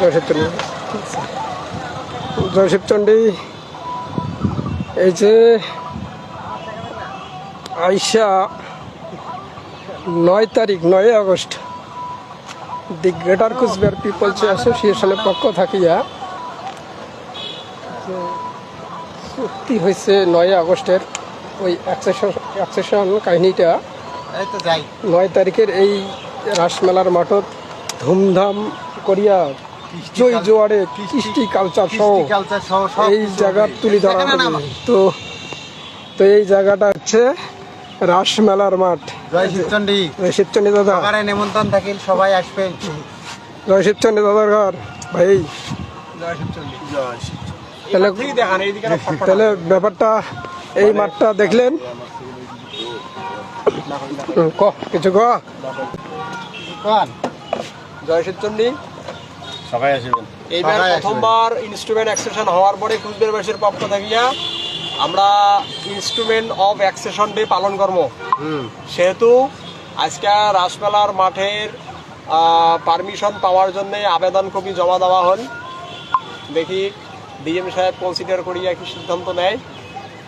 জয়শিবচন্ডী জয়শিবচন্ডী এই যে আইসা নয় তারিখ নয় August the greater Cooch Behar peoples অ্যাসোসিয়েশনের পক্ষ থাকিয়া চুক্তি হয়েছে নয় আগস্টের ওই অ্যাকসেশন অ্যাকসেশন কাহিনীটা। নয় তারিখের এই রাসমেলার মাঠত ধুমধাম করিয়া জয় জোয়ারে কৃষ্টি কালচার সহ কালচার এই কিছু জায়গা হবে। তুলি ধরা হবে। তো তো এই জায়গাটা হচ্ছে রাসমেলার মাঠ। জয় শিবচন্ডী। জয় শিবচন্ডী দাদা। সকালে নিমন্ত্রণ থাকিল সবাই আসবেন জয় শিবচন্ডী দাদার ঘর। ভাই। জয় শিবচন্ডী। তাহলে দেখান তাহলে ব্যাপারটা এই মাঠটা দেখলেন। ক কিছু ক? কোন? জয় শিবচন্ডী। সবাই আসবেন। এইবার প্রথমবার ইনস্ট্রুমেন্ট অ্যাক্সেশন হওয়ার পরে কুচবিহারবাসীর পক্ষ থাকিয়া আমরা ইনস্ট্রুমেন্ট অফ অ্যাক্সেশন ডে পালন করব। সেহেতু আজকে রাসমেলার মাঠের পারমিশন পাওয়ার জন্য আবেদন কপি জমা দেওয়া হল। দেখি ডিএম সাহেব কনসিডার করিয়া কি সিদ্ধান্ত নেয়।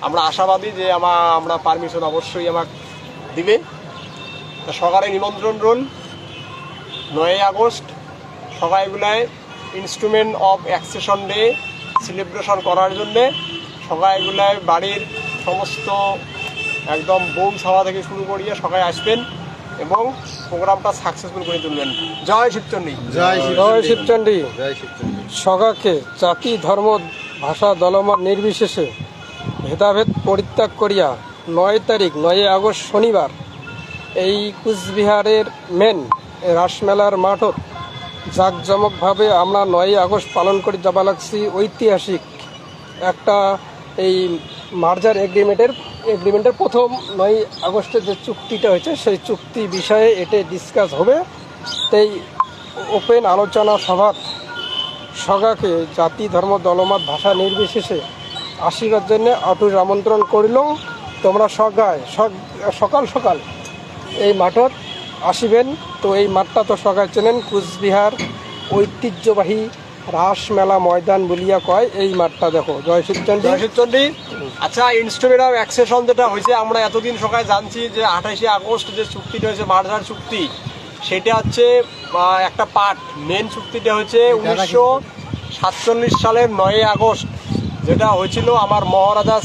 আমরা আশাবাদী যে আমা আমরা পারমিশন অবশ্যই আমাকে দিবে। তা সকালে নিমন্ত্রণ রোল নয় August সবাইগুলায় instrument of accession day celebration করার জন্যে সবাইগুলায় বাড়ির সমস্ত একদম বোম ছাওয়া থেকে শুরু করিয়ে সবাই আসবেন এবং প্রোগ্রামটা সাকসেসফুল করে তুলবেন। জয় শিবচন্ডী। জয় জয় শিবচন্ডী। জয় শিবচন্ডী। সগাকে জাতি ধর্ম ভাষা দলমত নির্বিশেষে ভেদাভেদ পরিত্যাগ করিয়া নয় তারিখ নয় আগস্ট শনিবার এই কুচবিহারের মেন রাসমেলার মাঠত জাঁকজমকভাবে আমরা নয়ই আগস্ট পালন করে লাগছি ঐতিহাসিক একটা এই মার্জার এগ্রিমেন্টের এগ্রিমেন্টের প্রথম নয় আগস্টের যে চুক্তিটা হয়েছে, সেই চুক্তি বিষয়ে এতে ডিসকাস হবে। তাই ওপেন আলোচনা সভাত সগাকে জাতি, ধর্ম, দলমত, ভাষা নির্বিশেষে আসিবার জন্য অটুট আমন্ত্রণ করিল তোমরা সগায় সগ- সকাল সকাল এই মাঠত আসিবেন। তো এই মাঠটা তো সগাই চেনেন কুচবিহার ঐতিহ্যবাহী রাস মেলা ময়দান বলিয়া কয় এই মাঠটা দেখো। জয় শিবচন্ডী জয় শিবচন্ডী আচ্ছা ইনস্ট্রুমেন্ট অফ অ্যাক্সেশন যেটা হয়েছে আমরা এতদিন সকালে জানছি যে আঠাশে আগস্ট যে চুক্তিটা হয়েছে মার্জার চুক্তি সেটা হচ্ছে একটা পার্ট মেন চুক্তিটা হচ্ছে উনিশশো সাতচল্লিশ সালের নয় আগস্ট যেটা হয়েছিল আমার মহারাজা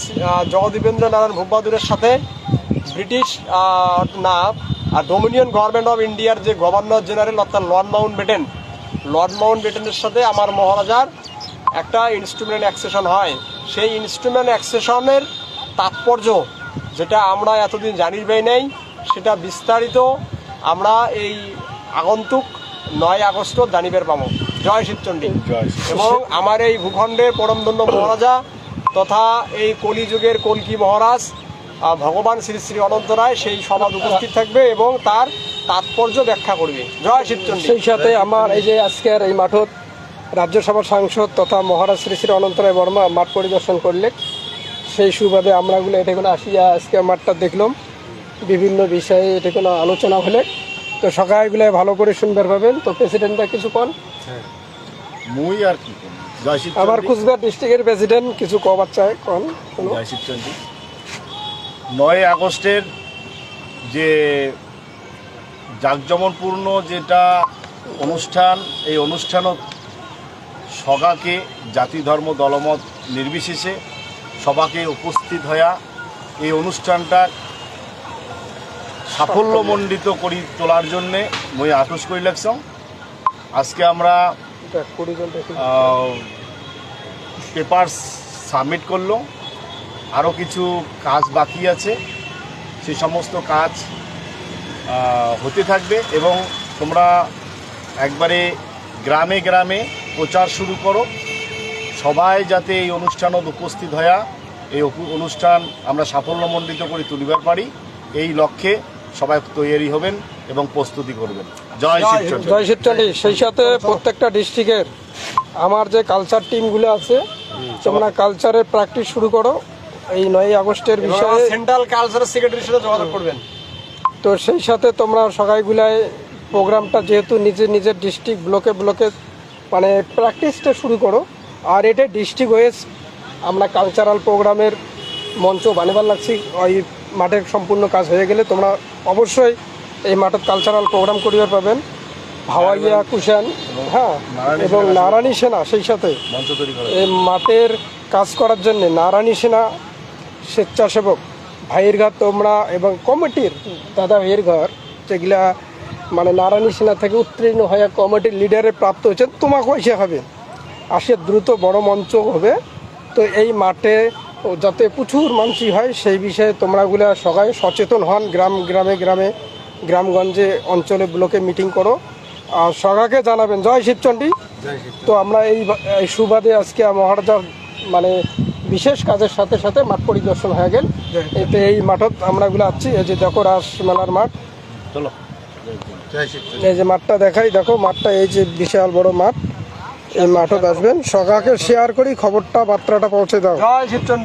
জগদীবেন্দ্র নারায়ণ ভূপবাদুরের সাথে ব্রিটিশ না আর ডোমিনিয়ন গভর্নমেন্ট অফ ইন্ডিয়ার যে গভর্নর জেনারেল অর্থাৎ লর্ড মাউন্ট বেটেন লর্ড মাউন্ট বেটেনের সাথে আমার মহারাজার একটা ইনস্ট্রুমেন্ট অ্যাক্সেশন হয়। সেই ইনস্ট্রুমেন্ট অ্যাক্সেশনের তাৎপর্য যেটা আমরা এতদিন জানির বাই নেই সেটা বিস্তারিত আমরা এই আগন্তুক নয় আগস্ট জানিবের পাবো। জয় শিবচন্ডী জয় এবং আমার এই ভূখণ্ডের পরমধন্য মহারাজা তথা এই কলিযুগের কলকি মহারাজ ভগবান শ্রী শ্রী অনন্ত রায় সেই সমাজ উপস্থিত থাকবে এবং তার তাৎপর্য ব্যাখ্যা করবে। জয় শিবচন্ডী। সেই সাথে আমার এই যে আজকের এই মাঠত রাজ্যসভার সাংসদ তথা মহারাজ শ্রী শ্রী অনন্তরায় বর্মা মাঠ পরিদর্শন করলে সেই সুবাদে আমরাগুলো এটা কোনো আসিয়া আজকে মাঠটা দেখলাম। বিভিন্ন বিষয়ে এটা কোনো আলোচনা হলে। তো সকালগুলো ভালো করে শুনবার পাবেন। তো প্রেসিডেন্টটা কিছু কন? মুই আর কি আমার কুচবিহার ডিস্ট্রিক্টের প্রেসিডেন্ট কিছু কবার চায় কন? কোনো জয় শিবচন্ডী। নয় আগস্টের যে জাঁকজমনপূর্ণ যেটা অনুষ্ঠান এই অনুষ্ঠানত সগাকে জাতি ধর্ম দলমত নির্বিশেষে সবাকে উপস্থিত হইয়া এই অনুষ্ঠানটা সাফল্যমণ্ডিত করি তোলার জন্যে মই আটুস করি লাগছাম আজকে আমরা পেপার সাবমিট করল আরও কিছু কাজ বাকি আছে। সেই সমস্ত কাজ হতে থাকবে এবং তোমরা একবারে গ্রামে গ্রামে প্রচার শুরু করো। সবাই যাতে এই অনুষ্ঠানত উপস্থিত হয়া এই অনুষ্ঠান আমরা সাফল্যমণ্ডিত করে তুলিবার পারি এই লক্ষ্যে সবাই তৈরি হবেন এবং প্রস্তুতি করবেন। জয় শিবচন্দ্র। জয় শিবচন্ডী সেই সাথে প্রত্যেকটা ডিস্ট্রিক্টের আমার যে কালচার টিমগুলো আছে তোমরা কালচারের প্র্যাকটিস শুরু করো। এই নয় আগস্টের বিষয়ে সেন্ট্রাল কালচারাল সেক্রেটারির সাথে যোগাযোগ করবেন। তো সেই সাথে তোমরা সবাইগুলাই প্রোগ্রামটা যেহেতু নিজের নিজের ডিস্ট্রিক্ট ব্লকে ব্লকে মানে প্র্যাকটিসটা শুরু করো। আর এটা ডিস্ট্রিক্ট ওয়েজ আমরা কালচারাল প্রোগ্রামের মঞ্চ বানিবার লাগছি ওই মাঠের সম্পূর্ণ কাজ হয়ে গেলে তোমরা অবশ্যই এই মাঠের কালচারাল প্রোগ্রাম করিবার পাবেন। হাওয়াইয়া কুশান হ্যাঁ এবং নারায়ণী সেনা সেই সাথে এই মাঠের কাজ করার জন্য নারায়ণী সেনা স্বেচ্ছাসেবক ভাইয়ের ঘর তোমরা এবং কমিটির দাদা ভাইয়ের ঘর যেগুলা মানে নারায়ণী সেনা থেকে উত্তীর্ণ হয়ে কমিটির লিডারে প্রাপ্ত হয়েছে তোমাকে এসে হবে। আসে দ্রুত বড় মঞ্চ হবে। তো এই মাঠে যাতে প্রচুর মানুষই হয় সেই বিষয়ে তোমরাগুলা সবাই সচেতন হন গ্রাম গ্রামে গ্রামে গ্রামগঞ্জে অঞ্চলে ব্লকে মিটিং করো। আর সবাইকে জানাবেন। জয় শিবচণ্ডী তো আমরা এই এই সুবাদে আজকে মহারাজা মানে বিশেষ কাজের সাথে সাথে মাঠ পরিদর্শন হয়ে গেল। এতে এই মাঠত আমরা গুলো আছি এই যে দেখো রাস মেলার মাঠ। চলো। এই যে মাঠটা দেখাই দেখো মাঠটা এই যে বিশাল বড় মাঠ। এই মাঠত আসবেন। সকাকে শেয়ার করি খবরটা বার্তাটা পৌঁছে দাও।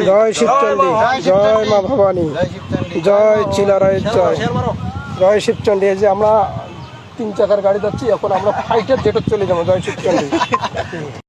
জয় শিবচন্ডী জয় মা ভবানী। জয় শিবচন্ডী জয় চিলারায়ের জয় জয়। শিবচণ্ডী এই যে আমরা তিন চাকার গাড়ি যাচ্ছি এখন আমরা ফাইটার যেটা চলে যাব। জয় শিবচণ্ডী